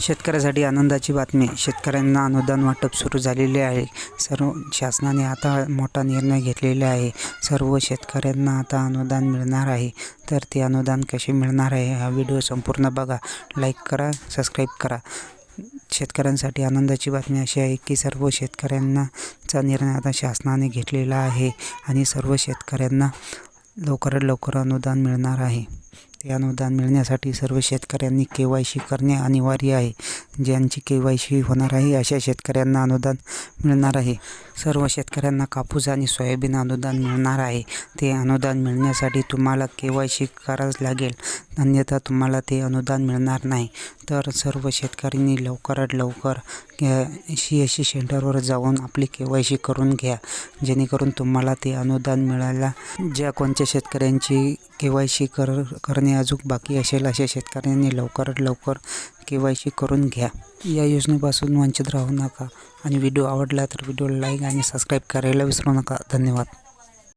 शेतकऱ्यासाठी आनंदाची बातमी. शेतकऱ्यांना अनुदान वाटप सुरू झालेले आहे. सर्व शासनाने आता मोठा निर्णय घेतलेला आहे. सर्व शेतकऱ्यांना आता अनुदान मिळणार आहे. तर ते अनुदान कसे मिळणार आहे हा व्हिडिओ संपूर्ण बघा. लाईक करा सबस्क्राईब करा. शेतकऱ्यांसाठी आनंदाची बातमी अशी आहे की सर्व शेतकऱ्यांनाचा निर्णय आता शासनाने घेतलेला आहे आणि सर्व शेतकऱ्यांना लवकरात लवकर अनुदान मिळणार आहे. ते अनुदान मिळण्यासाठी सर्व शेतकऱ्यांनी के वाय सी करणे अनिवार्य आहे. ज्यांची के वाय सी होणार आहे अशा शेतकऱ्यांना अनुदान मिळणार आहे. सर्व शेतकऱ्यांना कापूस आणि सोयाबीन अनुदान मिळणार आहे. ते अनुदान मिळण्यासाठी तुम्हाला के वाय सी करावंच लागेल. अन्यथा तुम्हाला ते अनुदान मिळणार नाही. तर सर्व शेतकऱ्यांनी लवकरात लवकर सी एस सी सेंटरवर जाऊन आपली के वाय सी करून घ्या. जेणेकरून तुम्हाला ते अनुदान मिळायला ज्या कोणत्या शेतकऱ्यांची के वाय सी कर करणे अजून बाकी असेल अशा शेतकऱ्यांनी लवकरात लवकर के वाय सी करून घ्या. या योजनेपासून वंचित राहू नका. आणि व्हिडिओ आवडला तर व्हिडिओला लाईक आणि सबस्क्राईब करायला विसरू नका. धन्यवाद.